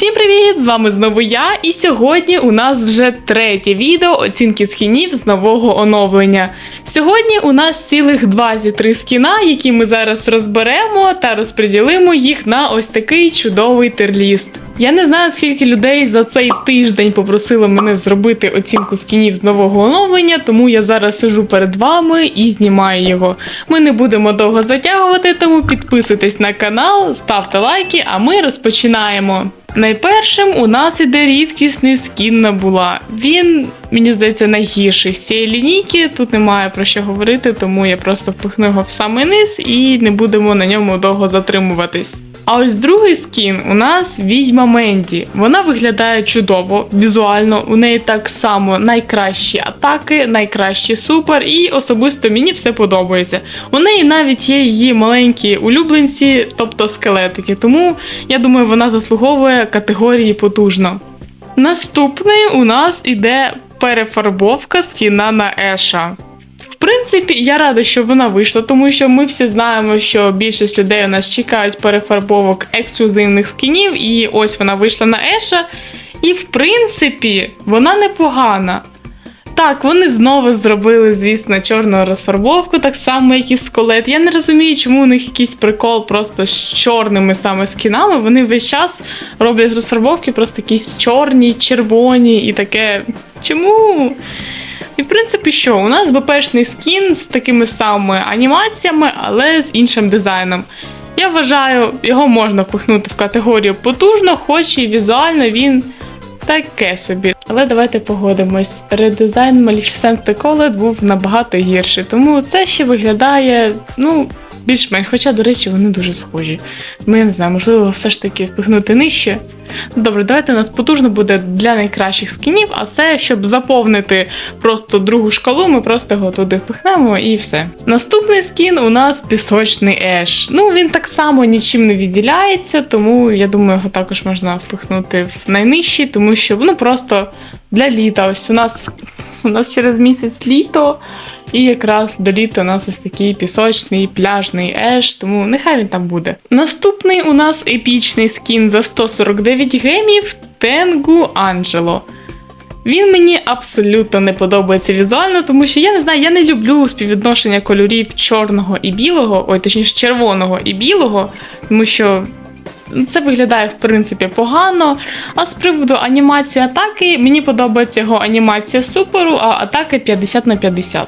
Всім привіт! З вами знову я, і сьогодні у нас вже третє відео оцінки скінів з нового оновлення. Сьогодні у нас цілих 23 скіна, які ми зараз розберемо та розподілимо їх на ось такий чудовий терліст. Я не знаю, скільки людей за цей тиждень попросило мене зробити оцінку скінів з нового оновлення, тому я зараз сижу перед вами і знімаю його. Ми не будемо довго затягувати, тому підписуйтесь на канал, ставте лайки, а ми розпочинаємо. Найпершим у нас іде рідкісний скін Набула. Він, мені здається, найгірший з цієї лінійки. Тут немає про що говорити, тому я просто впихну його в самий низ і не будемо на ньому довго затримуватись. А ось другий скін у нас відьма Менді. Вона виглядає чудово, візуально. У неї так само найкращі атаки, найкращий супер, і особисто мені все подобається. У неї навіть є її маленькі улюбленці, тобто скелетики. Тому я думаю, вона заслуговує категорії потужно. Наступний у нас іде перефарбовка скіна на Еша. Принципі, я рада, що вона вийшла, тому що ми всі знаємо, що більшість людей у нас чекають перефарбовок ексклюзивних скінів, і ось вона вийшла на Еша. І в принципі, вона непогана. Так, вони знову зробили, звісно, чорну розфарбовку, так само, як і скелет. Я не розумію, чому у них якийсь прикол просто з чорними саме скінами. Вони весь час роблять розфарбовки, просто якісь чорні, червоні і таке. Чому? І в принципі, що? У нас БПшний скін з такими самими анімаціями, але з іншим дизайном. Я вважаю, його можна впихнути в категорію потужно, хоч і візуально він таке собі. Але давайте погодимось. Редизайн Maleficent Collet був набагато гірший, тому це ще виглядає, ну. Більш-менш, хоча, до речі, вони дуже схожі. Я не знаю, можливо, все ж таки впихнути нижче. Добре, давайте у нас потужно буде для найкращих скінів, а це, щоб заповнити просто другу шкалу, ми просто його туди впихнемо і все. Наступний скін у нас пісочний еш. Ну, він так само нічим не відділяється, тому я думаю, його також можна впихнути в найнижчий, тому що ну просто для літа. Ось у нас у нас через місяць літо. І якраз до літа у нас ось такий пісочний пляжний еш, тому нехай він там буде. Наступний у нас епічний скін за 149 гемів Тенгу Анджело. Він мені абсолютно не подобається візуально, тому що я не знаю, я не люблю співвідношення кольорів чорного і білого, ой, точніше, червоного і білого, тому що це виглядає в принципі погано. А з приводу анімації атаки, мені подобається його анімація суперу, а атаки 50 на 50.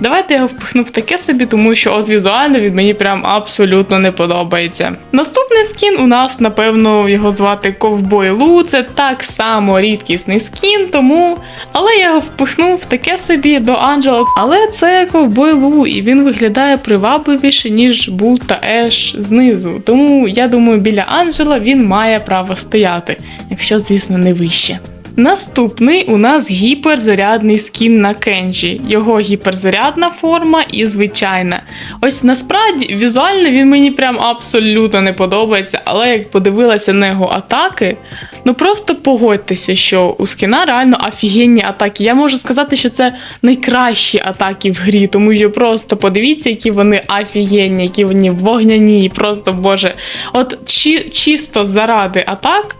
Давайте я його впихну в таке собі, тому що от візуально він мені прям абсолютно не подобається. Наступний скін у нас, напевно, його звати Ковбой Лу. Це так само рідкісний скін, тому. Але я його впихнув в таке собі до Анджела. Але це Ковбой Лу, і він виглядає привабливіше, ніж Бул та Еш знизу. Тому я думаю, біля Анджела він має право стояти, якщо, звісно, не вище. Наступний у нас гіперзарядний скін на Кенджі. Його гіперзарядна форма і звичайна. Ось насправді візуально він мені прям абсолютно не подобається, але як подивилася на його атаки, ну просто погодьтеся, що у скіна реально офігенні атаки. Я можу сказати, що це найкращі атаки в грі, тому що просто подивіться, які вони офігенні, які вони вогняні, просто боже. От чи, чисто заради атак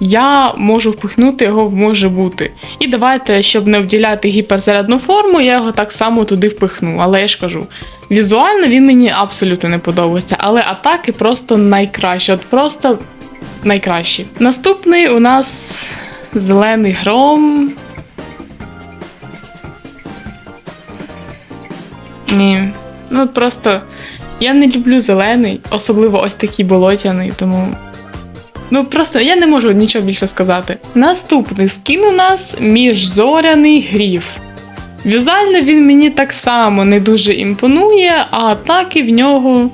я можу впихнути його в може бути. І давайте, щоб не вділяти гіперзарядну форму, я його так само туди впихну. Але я ж кажу, візуально він мені абсолютно не подобається, але атаки просто найкращі. От просто найкращі. Наступний у нас зелений гром. Ні. Ну просто я не люблю зелений, особливо ось такий болотяний, тому. Ну просто я не можу нічого більше сказати. Наступний скін у нас міжзоряний гріф. Візуально він мені так само не дуже імпонує, а атаки в нього.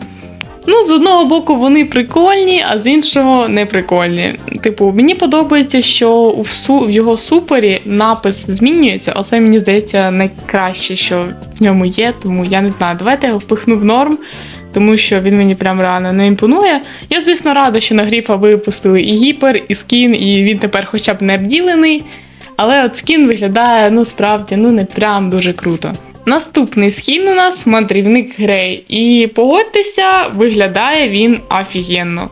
Ну, з одного боку, вони прикольні, а з іншого не прикольні. Типу, мені подобається, що в, су в його супері напис змінюється. Оце мені здається найкраще, що в ньому є, тому я не знаю. Давайте я його впихну в норм тому що він мені прям реально не імпонує. Я, звісно, рада, що на гріфа випустили і гіпер, і скін, і він тепер хоча б не обділений. Але от скін виглядає, ну справді, ну не прям дуже круто. Наступний скін у нас мандрівник Грей. І погодьтеся, виглядає він офігенно.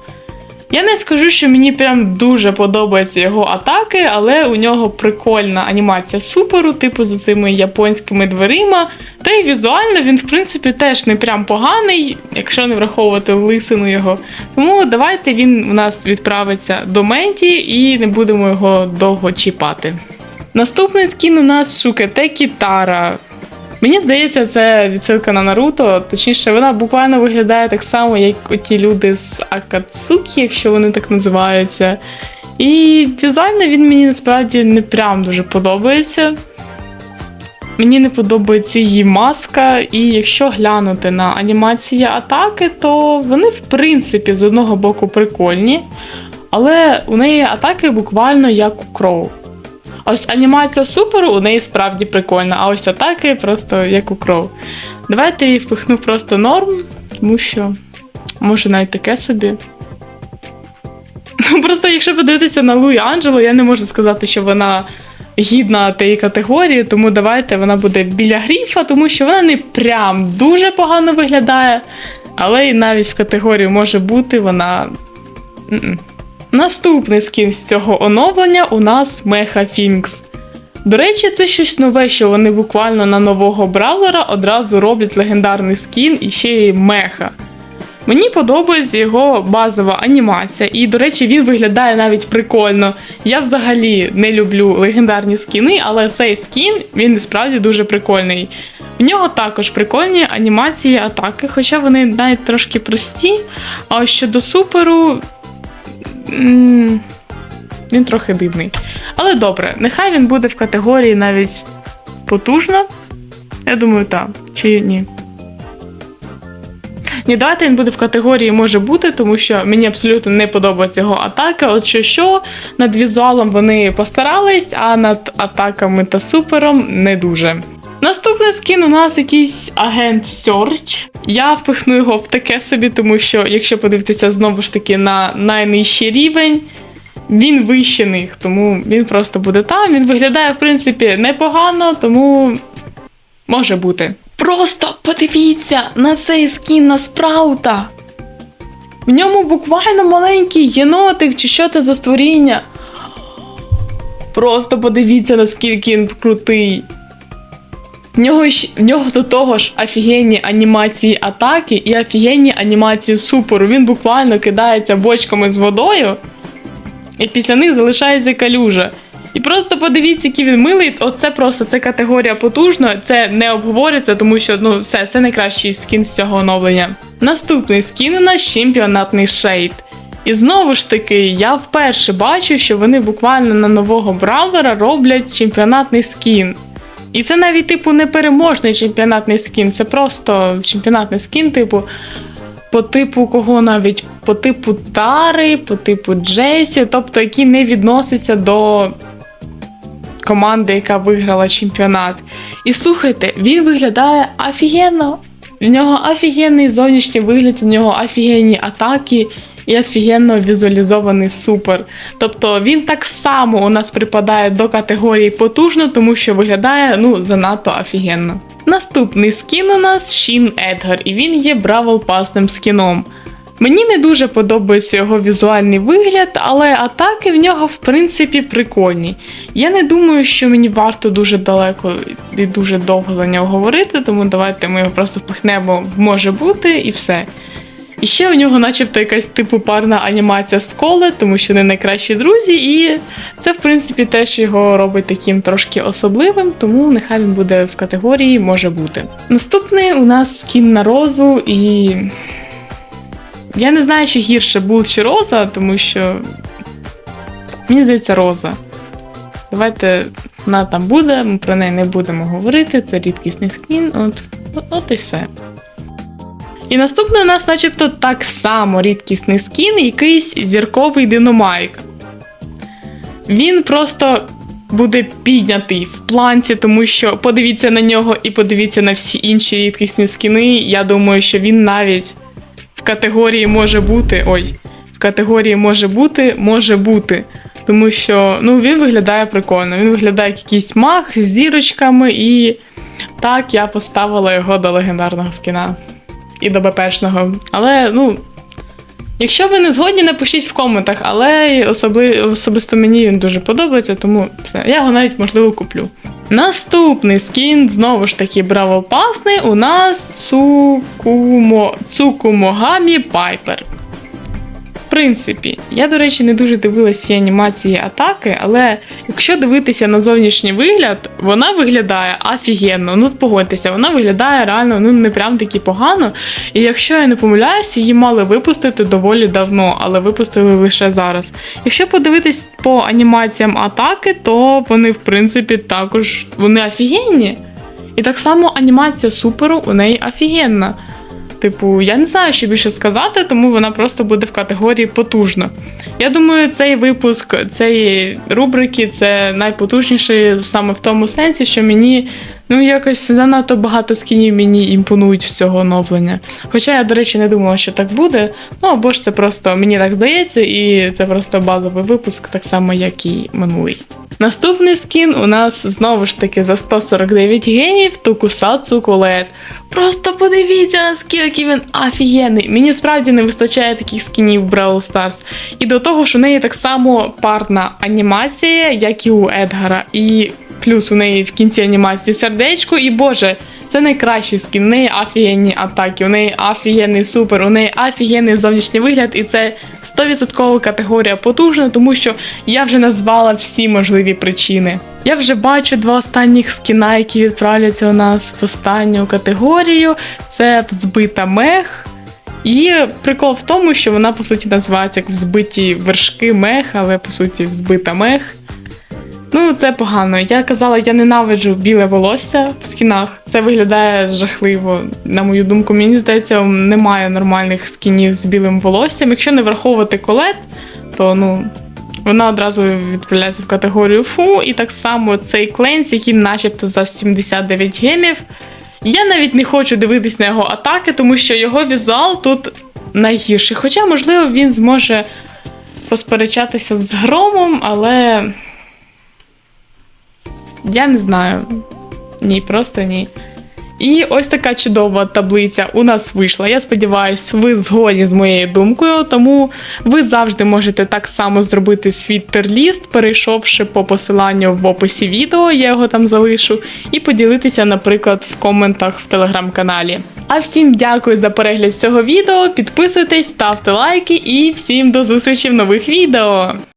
Я не скажу, що мені прям дуже подобаються його атаки, але у нього прикольна анімація суперу, типу з цими японськими дверима. Та й візуально він, в принципі, теж не прям поганий, якщо не враховувати лисину його. Тому давайте він у нас відправиться до Менті і не будемо його довго чіпати. Наступний скін у нас Шукете Кітара. Мені здається, це відсилка на Наруто. Точніше, вона буквально виглядає так само, як оті люди з Акацукі, якщо вони так називаються. І візуально він мені насправді не прям дуже подобається. Мені не подобається її маска, і якщо глянути на анімації атаки, то вони, в принципі, з одного боку прикольні, але у неї атаки буквально як у Кроу. Ось анімація суперу у неї справді прикольна, а ось атаки просто як у кров. Давайте її впихну просто норм, тому що може навіть таке собі. Ну, Просто якщо подивитися на Луї Анджело, я не можу сказати, що вона гідна тієї категорії, тому давайте вона буде біля гріфа, тому що вона не прям дуже погано виглядає, але і навіть в категорії може бути вона. Наступний скін з цього оновлення у нас Меха Фінкс. До речі, це щось нове, що вони буквально на нового бравлера одразу роблять легендарний скін і ще й меха. Мені подобається його базова анімація, і, до речі, він виглядає навіть прикольно. Я взагалі не люблю легендарні скіни, але цей скін він справді дуже прикольний. В нього також прикольні анімації атаки, хоча вони навіть трошки прості. А щодо суперу, Він трохи дивний. Але добре, нехай він буде в категорії навіть потужно. Я думаю, так. Чи ні? Ні, давайте він буде в категорії може бути, тому що мені абсолютно не подобається його атака. От що що, над візуалом вони постарались, а над атаками та супером не дуже. Наступний скін у нас якийсь агент Search. Я впихну його в таке собі, тому що, якщо подивитися знову ж таки на найнижчий рівень, він вище них, тому він просто буде там. Він виглядає, в принципі, непогано, тому може бути. Просто подивіться на цей скін на спраута. В ньому буквально маленький єнотик чи що це за створіння. Просто подивіться, наскільки він крутий. В нього, в нього до того ж офігенні анімації атаки і офігенні анімації суперу. Він буквально кидається бочками з водою, і після них залишається калюжа. І просто подивіться, який він милий. Оце просто це категорія потужна, це не обговорюється, тому що ну все, це найкращий скін з цього оновлення. Наступний скін у нас чемпіонатний шейд. І знову ж таки, я вперше бачу, що вони буквально на нового браузера роблять чемпіонатний скін. І це навіть, типу, не переможний чемпіонатний скін, це просто чемпіонатний скін, типу, по типу кого навіть по типу Тари, по типу Джесі, тобто які не відносяться до команди, яка виграла чемпіонат. І слухайте, він виглядає офігенно. В нього офігенний зовнішній вигляд, в нього офігенні атаки і офігенно візуалізований супер. Тобто він так само у нас припадає до категорії потужно, тому що виглядає ну занадто офігенно. Наступний скін у нас Шін Едгар, і він є Бравл Пасним скіном. Мені не дуже подобається його візуальний вигляд, але атаки в нього в принципі прикольні. Я не думаю, що мені варто дуже далеко і дуже довго за нього говорити, тому давайте ми його просто впихнемо може бути і все. І ще у нього, начебто, якась типу парна анімація з коле, тому що вони найкращі друзі, і це, в принципі, теж його робить таким трошки особливим, тому нехай він буде в категорії може бути. Наступний у нас скін на розу, і я не знаю, чи гірше Бул чи роза, тому що мені здається, роза. Давайте вона там буде, ми про неї не будемо говорити. Це рідкісний скін, от, от і все. І наступний у нас, начебто, так само рідкісний скін, якийсь зірковий динамайк. Він просто буде піднятий в планці, тому що подивіться на нього і подивіться на всі інші рідкісні скіни. Я думаю, що він навіть в категорії може бути. Ой, в категорії може бути, може бути. Тому що ну, він виглядає прикольно. Він виглядає як якийсь маг з зірочками, і так я поставила його до легендарного скіна і до БПшного. Але, ну, Якщо ви не згодні, напишіть в коментах, але особли... особисто мені він дуже подобається, тому все, я його навіть можливо куплю. Наступний скін, знову ж таки, бравопасний, у нас Цукумо... Цукумогамі Пайпер. Принципі, я, до речі, не дуже дивилася ці анімації атаки, але якщо дивитися на зовнішній вигляд, вона виглядає офігенно. Ну, погодьтеся, вона виглядає реально ну не прям таки погано. І якщо я не помиляюсь, її мали випустити доволі давно, але випустили лише зараз. Якщо подивитись по анімаціям атаки, то вони, в принципі, також вони офігенні. І так само анімація суперу у неї офігенна. Типу, я не знаю, що більше сказати, тому вона просто буде в категорії потужно. Я думаю, цей випуск цієї рубрики це найпотужніший саме в тому сенсі, що мені ну якось занадто багато скінів мені імпонують з цього оновлення. Хоча я, до речі, не думала, що так буде. Ну або ж це просто мені так здається, і це просто базовий випуск, так само, як і минулий. Наступний скін у нас знову ж таки за 149 генів Токусацу Колет. Просто подивіться, наскільки він офігенний. Мені справді не вистачає таких скінів в Brawl Stars. І до того ж у неї так само парна анімація, як і у Едгара. І плюс у неї в кінці анімації сердечко, і боже. Це найкращий скін, у неї офігенні атаки, у неї офігенний супер, у неї офігенний зовнішній вигляд, і це 100% категорія потужна, тому що я вже назвала всі можливі причини. Я вже бачу два останніх скіна, які відправляться у нас в останню категорію. Це взбита мех. І прикол в тому, що вона по суті називається як взбиті вершки мех, але по суті взбита мех. Ну, це погано. Я казала, я ненавиджу біле волосся в скінах. Це виглядає жахливо. На мою думку, мені здається, немає нормальних скінів з білим волоссям. Якщо не враховувати колет, то ну. Вона одразу відправляється в категорію фу, і так само цей кленс, який начебто за 79 гемів. Я навіть не хочу дивитись на його атаки, тому що його візуал тут найгірший. Хоча, можливо, він зможе посперечатися з громом, але я не знаю. Ні, просто ні. І ось така чудова таблиця у нас вийшла. Я сподіваюся, ви згодні з моєю думкою, тому ви завжди можете так само зробити свій терліст, перейшовши по посиланню в описі відео, я його там залишу, і поділитися, наприклад, в коментах в телеграм-каналі. А всім дякую за перегляд цього відео. Підписуйтесь, ставте лайки і всім до зустрічі в нових відео!